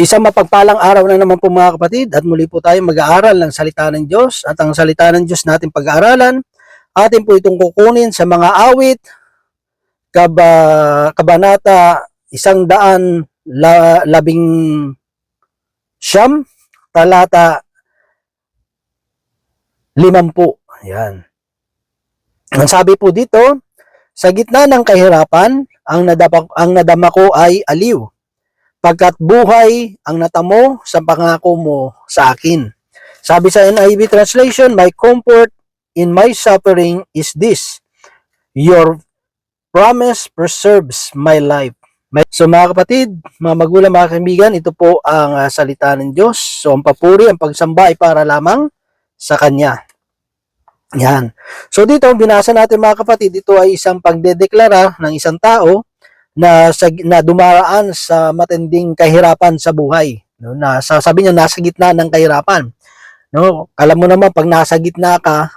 Isang mapagpalang araw na naman po mga kapatid. At muli po tayo mag-aaral ng salita ng Diyos. At ang salita ng Diyos natin pag-aaralan atin po itong kukunin sa mga awit kaba, kabanata isang daan la, labing siyam talata limampu. Yan ang sabi po dito sa gitna ng kahirapan ang nadapa, ang nadama ko ay aliw pagkat buhay ang natamo sa pangako mo sa akin. Sabi sa NIV translation, my comfort in my suffering is this. Your promise preserves my life. So mga kapatid, mga magulang, mga kaibigan, ito po ang ah, salita ng Diyos. So ang papuri, ang pagsamba ay para lamang sa Kanya. Yan. So dito, binasa natin mga kapatid, ito ay isang pagdedeklara ng isang tao na sa, na dumaraan sa matinding kahirapan sa buhay no? Na sa- sabi niya nasa gitna ng kahirapan no? Alam mo naman pag nasa gitna ka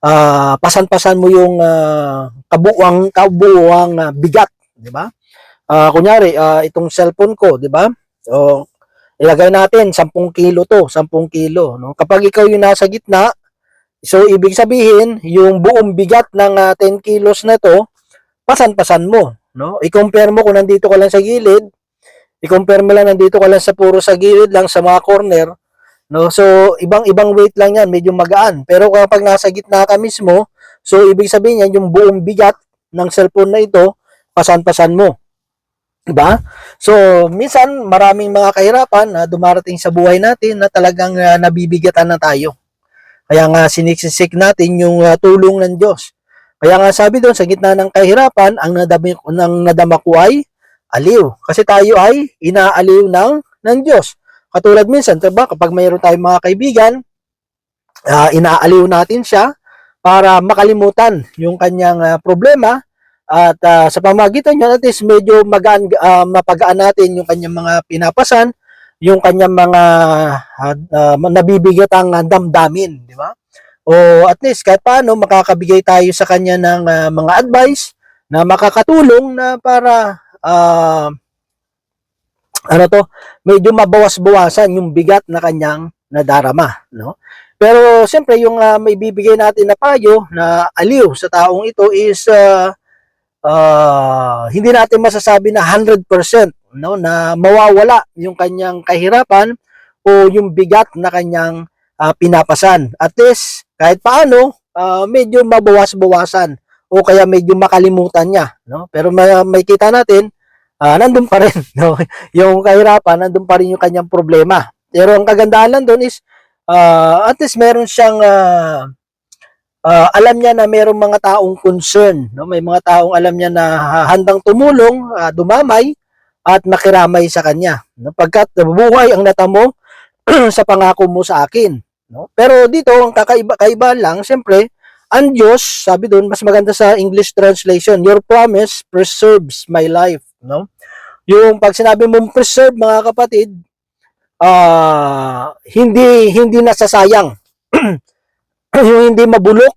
ah, pasan-pasan mo yung ah, kabuuang kabuuang ah, bigat di ba? Ah, kunyari ah, itong cellphone ko di ba? O ilagay natin 10 kilo to 10 kilo no? Kapag ikaw yung nasa gitna so ibig sabihin yung buong bigat ng ah, 10 kilos na to pasan-pasan mo no? I-compare mo kung nandito ka lang sa gilid, i-compare mo lang nandito ka lang sa puro sa gilid lang sa mga corner, no? So, ibang-ibang weight lang yan, medyo magaan. Pero kapag nasa gitna ka mismo, so ibig sabihin yan, yung buong bigat ng cellphone na ito, pasan-pasan mo. Diba? So, minsan maraming mga kahirapan na dumarating sa buhay natin na talagang ah, nabibigatan na tayo. Kaya nga siniksisik natin yung ah, tulong ng Diyos. Kaya nga sabi doon, sa gitna ng kahirapan, ang nadami, ng nadama ko ay aliw. Kasi tayo ay inaaliw ng, ng Diyos. Katulad minsan, diba, kapag mayroon tayong mga kaibigan, ah, inaaliw natin siya para makalimutan yung kanyang ah, problema at ah, sa pamagitan niya, at least medyo magaan, ah, mapagaan natin yung kanyang mga pinapasan, yung kanyang mga ah, ah, nabibigyan ang damdamin, di ba? O at least kahit paano makakabigay tayo sa kanya ng ah, mga advice na makakatulong na para ah, ano to medyo mabawas-bawasan yung bigat na kanyang nadarama no? Pero siyempre yung ah, may bibigay natin na payo na aliw sa taong ito is ah, ah, hindi natin masasabi na 100% no? Na mawawala yung kanyang kahirapan o yung bigat na kanyang ah, pinapasan at least kahit paano, ah, medyo mabawas-bawasan o kaya medyo makalimutan niya, no? Pero may, may kita natin, ah, nandun pa rin, no? Yung kahirapan, nandun pa rin yung kanyang problema. Pero ang kagandahan lang doon is, ah, at least meron siyang, ah, ah, alam niya na merong mga taong concern, no? May mga taong alam niya na handang tumulong, ah, dumamay, at makiramay sa kanya. No? Pagkat buhay ang natamo sa pangako mo sa akin. No? Pero dito, ang kakaiba kaiba lang, siyempre, ang Diyos, sabi doon, mas maganda sa English translation, your promise preserves my life. No? Yung pag sinabi mong preserve, mga kapatid, ah hindi hindi nasasayang. yung hindi mabulok,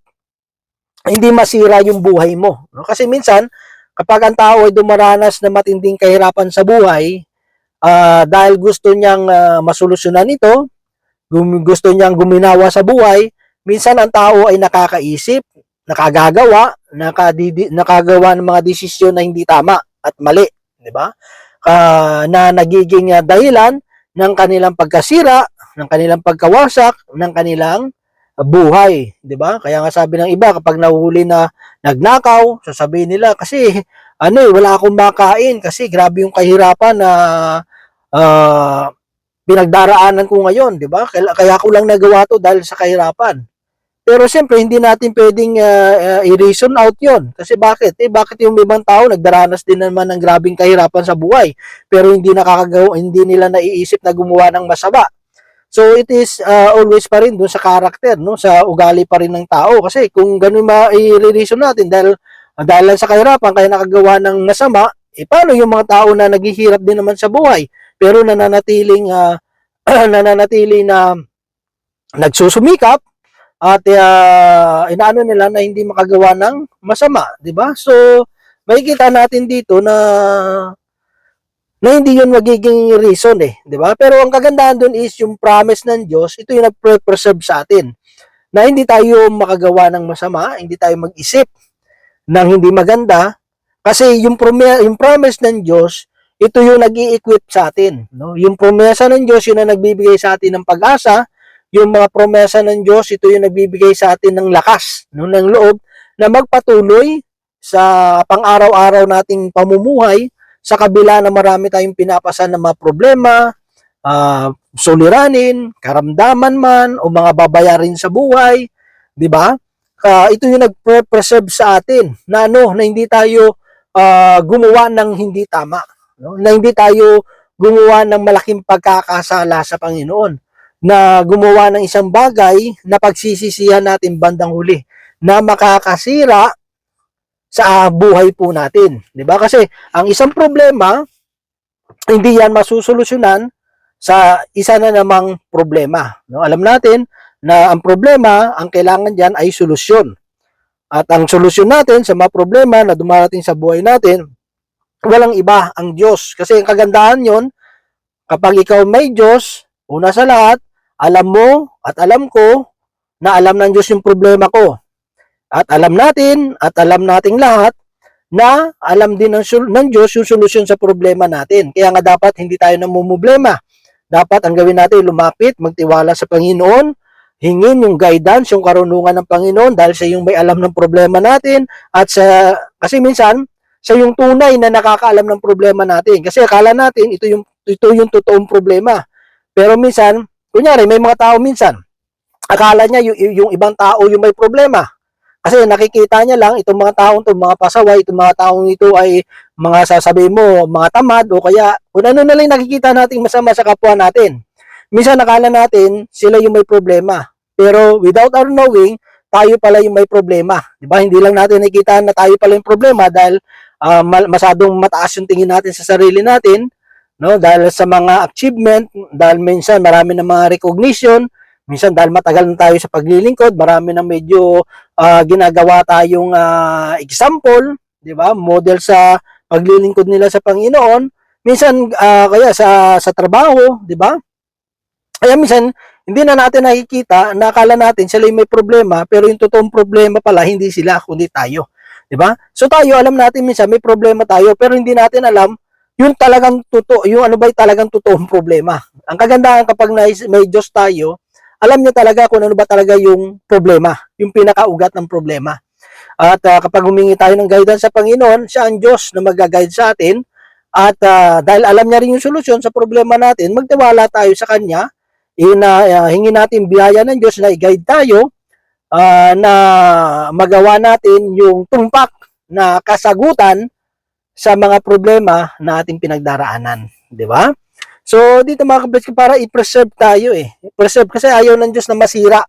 hindi masira yung buhay mo. No? Kasi minsan, kapag ang tao ay dumaranas na matinding kahirapan sa buhay, ah dahil gusto niyang ah, masolusyonan ito, gusto niyang guminawa sa buhay, minsan ang tao ay nakakaisip, nakagagawa, nakadidi, nakagawa ng mga desisyon na hindi tama at mali, di ba? Ah, na nagiging ah, dahilan ng kanilang pagkasira, ng kanilang pagkawasak, ng kanilang buhay, di ba? Kaya nga sabi ng iba kapag nahuhuli na nagnakaw, sasabihin nila kasi ano eh, wala akong makain kasi grabe yung kahirapan na ah, pinagdaraanan ko ngayon, di ba? Kaya, kaya ko lang nagawa to dahil sa kahirapan. Pero siyempre, hindi natin pwedeng ah, ah, i-reason out yon Kasi bakit? Eh, bakit yung ibang tao nagdaranas din naman ng grabing kahirapan sa buhay, pero hindi nakakagawa, hindi nila naiisip na gumawa ng masama. So it is ah, always pa rin doon sa character, no? Sa ugali pa rin ng tao. Kasi kung ganun ma-i-reason natin dahil dahil lang sa kahirapan kaya nakagawa ng masama, eh paano yung mga tao na naghihirap din naman sa buhay pero nananatiling ah, nananatili na nagsusumikap at uh, inaano nila na hindi makagawa ng masama, 'di ba? So makikita natin dito na na hindi yun magiging reason eh, di ba? Pero ang kagandahan dun is yung promise ng Diyos, ito yung nag-preserve sa atin na hindi tayo makagawa ng masama, hindi tayo mag-isip ng hindi maganda kasi yung, prome- yung promise ng Diyos, ito yung nag equip sa atin. No? Yung promesa ng Diyos, yun ang nagbibigay sa atin ng pag-asa. Yung mga promesa ng Diyos, ito yung nagbibigay sa atin ng lakas, no? ng loob, na magpatuloy sa pang-araw-araw nating pamumuhay sa kabila na marami tayong pinapasan ng mga problema, ah, suliranin, karamdaman man, o mga babayarin sa buhay, di ba? Ah, ito yung nagpre-preserve sa atin na ano, na hindi tayo ah, gumawa ng hindi tama, no? na hindi tayo gumawa ng malaking pagkakasala sa Panginoon, na gumawa ng isang bagay na pagsisisihan natin bandang huli, na makakasira sa buhay po natin. 'Di ba? Kasi ang isang problema hindi yan masusolusyonan sa isa na namang problema. No? Alam natin na ang problema, ang kailangan diyan ay solusyon. At ang solusyon natin sa mga problema na dumarating sa buhay natin, walang iba ang Diyos. Kasi ang kagandahan yon kapag ikaw may Diyos, una sa lahat, alam mo at alam ko na alam ng Diyos yung problema ko. At alam natin, at alam nating lahat, na alam din ng, ng Diyos yung solusyon sa problema natin. Kaya nga dapat hindi tayo namumblema. Dapat ang gawin natin, lumapit, magtiwala sa Panginoon, hingin yung guidance, yung karunungan ng Panginoon dahil siya yung may alam ng problema natin at sa, kasi minsan, siya yung tunay na nakakaalam ng problema natin. Kasi akala natin, ito yung, ito yung totoong problema. Pero minsan, kunyari, may mga tao minsan, akala niya yung, yung ibang tao yung may problema. Kasi nakikita niya lang itong mga taong to, mga pasaway, itong mga taong ito ay mga sasabi mo, mga tamad o kaya kung ano na lang nakikita nating masama sa kapwa natin. Minsan nakala natin sila yung may problema. Pero without our knowing, tayo pala yung may problema. Di ba? Hindi lang natin nakikita na tayo pala yung problema dahil ah, mal- masadong mataas yung tingin natin sa sarili natin, no? Dahil sa mga achievement, dahil minsan marami ng mga recognition, minsan dahil matagal na tayo sa paglilingkod, marami na medyo ah, ginagawa tayong ah, example, 'di ba? Model sa paglilingkod nila sa Panginoon. Minsan ah, kaya sa sa trabaho, 'di ba? Kaya minsan hindi na natin nakikita, nakala natin sila yung may problema, pero yung totoong problema pala hindi sila kundi tayo. 'Di ba? So tayo alam natin minsan may problema tayo, pero hindi natin alam yung talagang totoo, yung ano ba yung talagang totoong problema. Ang kagandahan kapag may, Diyos tayo, alam niya talaga kung ano ba talaga yung problema, yung pinakaugat ng problema. At ah, kapag humingi tayo ng guidance sa Panginoon, siya ang Diyos na mag-guide sa atin. At ah, dahil alam niya rin yung solusyon sa problema natin, magtiwala tayo sa Kanya, ina, ah, hingi natin biyaya ng Diyos na i-guide tayo ah, na magawa natin yung tumpak na kasagutan sa mga problema na ating pinagdaraanan. Di ba? So, dito mga kapatid, para i-preserve tayo eh. I-preserve kasi ayaw ng Diyos na masira.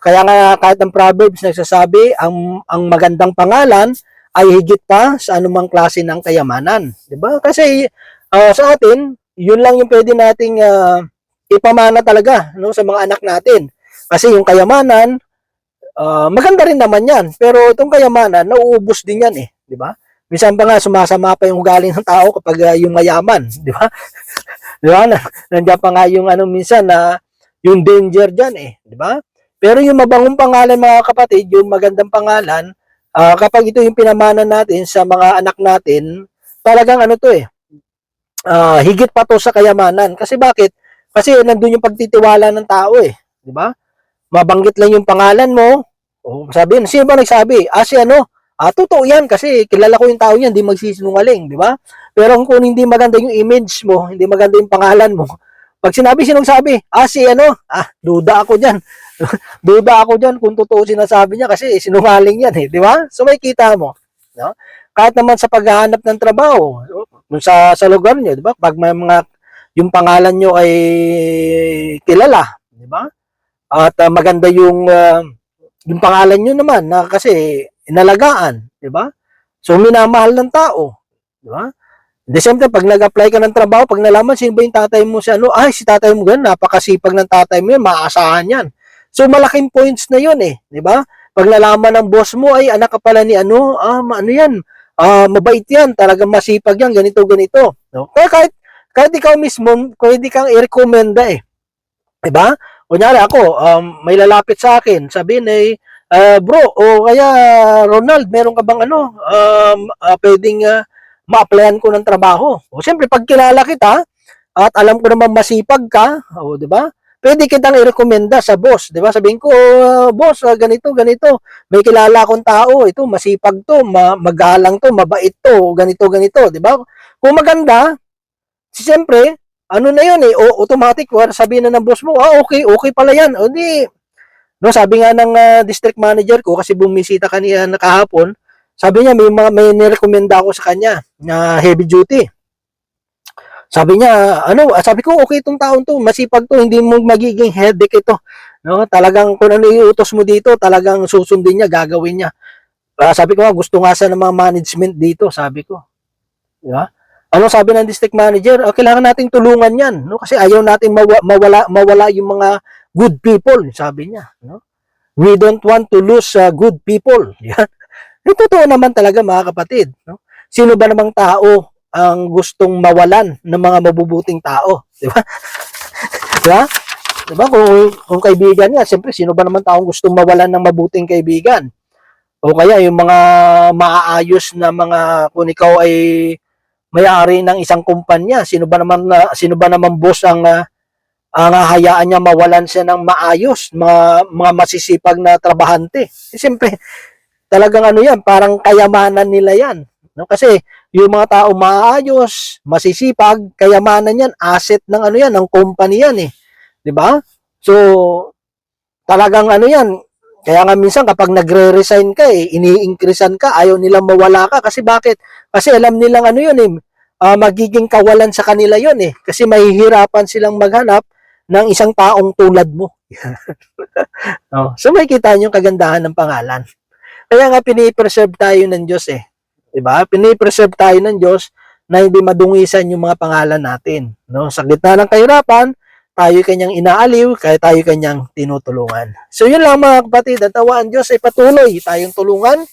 Kaya nga kahit ang Proverbs nagsasabi, ang, ang magandang pangalan ay higit pa sa anumang klase ng kayamanan. Ba? Kasi ah, sa atin, yun lang yung pwede nating ah, ipamana talaga no, sa mga anak natin. Kasi yung kayamanan, ah, maganda rin naman yan. Pero itong kayamanan, nauubos din yan eh. Di ba? Minsan pa nga, sumasama pa yung ugali ng tao kapag ah, yung mayaman. Di ba? Di ba? Na, nandiyan pa nga yung ano minsan na yung danger dyan eh. Di ba? Pero yung mabangong pangalan mga kapatid, yung magandang pangalan, ah, kapag ito yung pinamana natin sa mga anak natin, talagang ano to eh, ah, higit pa to sa kayamanan. Kasi bakit? Kasi nandun yung pagtitiwala ng tao eh. Di ba? Mabanggit lang yung pangalan mo, o sabihin, sino ba nagsabi? Ah, si ano? Ah, totoo yan kasi kilala ko yung tao yan, hindi magsisinungaling, di ba? Pero kung hindi maganda yung image mo, hindi maganda yung pangalan mo, pag sinabi sinong sabi, ah si ano, ah duda ako diyan. duda ako diyan kung totoo sinasabi niya kasi sinungaling yan eh, di ba? So may kita mo, no? Kahit naman sa paghahanap ng trabaho, sa sa lugar niyo, di ba? Pag may mga yung pangalan niyo ay kilala, di ba? At ah, maganda yung ah, yung pangalan niyo naman na kasi inalagaan, di ba? So minamahal ng tao, di ba? The same time, pag nag-apply ka ng trabaho, pag nalaman sino ba yung tatay mo sa ano, ay si tatay mo ganun, napakasipag ng tatay mo yun, maaasahan yan. So malaking points na yun eh, di ba? Pag nalaman ng boss mo, ay anak ka pala ni ano, ah, ano yan, ah, mabait yan, talagang masipag yan, ganito, ganito. No? Kaya kahit, kahit ikaw mismo, pwede kang i-recommenda eh. Diba? Kunyari ako, um, may lalapit sa akin, sabihin eh, "Ah, bro, o kaya Ronald, meron ka bang ano, um, ah, pwedeng ah, ma-applyan ko ng trabaho. O siyempre, pag kilala kita, at alam ko naman masipag ka, o di ba? Pwede kitang i-recommenda sa boss, di ba? Sabihin ko, "Ah, boss, ganito, ganito. May kilala akong tao, ito, masipag to, ma magalang to, mabait to, ganito, ganito, di ba? Kung maganda, siyempre, ano na yun eh, o, automatic, sabihin na ng boss mo, ah, okay, okay pala yan. O di, no, sabi nga ng ah, district manager ko, kasi bumisita kanina nakahapon, sabi niya, may, may nirekomenda ako sa kanya na heavy duty. Sabi niya, ano, ah, sabi ko, okay itong taon to, masipag to, hindi mo magiging headache ito. No, talagang kung ano iutos mo dito, talagang susundin niya, gagawin niya. Ah, sabi ko, gusto nga sa ng mga management dito, sabi ko. Di ba? Ano sabi ng district manager? Ah, kailangan nating tulungan yan, no? Kasi ayaw nating mawa- mawala mawala yung mga good people, sabi niya, no? We don't want to lose uh, good people. Yan. Yung totoo naman talaga mga kapatid, no? Sino ba namang tao ang gustong mawalan ng mga mabubuting tao, di ba? di ba? Di? Kung, kung kaibigan nga, siyempre, sino ba naman taong gustong mawalan ng mabuting kaibigan? O kaya yung mga maaayos na mga, kung ikaw ay may-ari ng isang kumpanya, sino ba naman na sino ba naman boss ang ah, ang hahayaan niya mawalan siya ng maayos, mga mga masisipag na trabahante. Eh, siyempre, talagang ano 'yan, parang kayamanan nila 'yan, no? Kasi yung mga tao maayos, masisipag, kayamanan 'yan, asset ng ano 'yan, ng company 'yan eh. 'Di ba? So talagang ano 'yan, kaya nga minsan kapag nagre-resign ka eh, ini-increasean ka, ayaw nilang mawala ka kasi bakit? Kasi alam nilang ano yun eh, ah, magiging kawalan sa kanila yun eh. Kasi mahihirapan silang maghanap ng isang taong tulad mo. oh, so makikita niyo yung kagandahan ng pangalan. Kaya nga pinipreserve tayo ng Diyos eh. 'Di ba? Pinipreserve tayo ng Diyos na hindi madungisan yung mga pangalan natin. No? Sa gitna ng kahirapan, tayo kanyang inaaliw, kaya tayo kanyang tinutulungan. So yun lang mga kapatid, at tawaan Diyos ay patuloy tayong tulungan.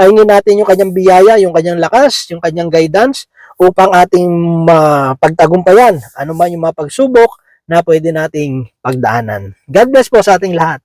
Hingin natin yung kanyang biyaya, yung kanyang lakas, yung kanyang guidance upang ating mapagtagumpayan ano man yung mga pagsubok na pwede nating pagdaanan. God bless po sa ating lahat.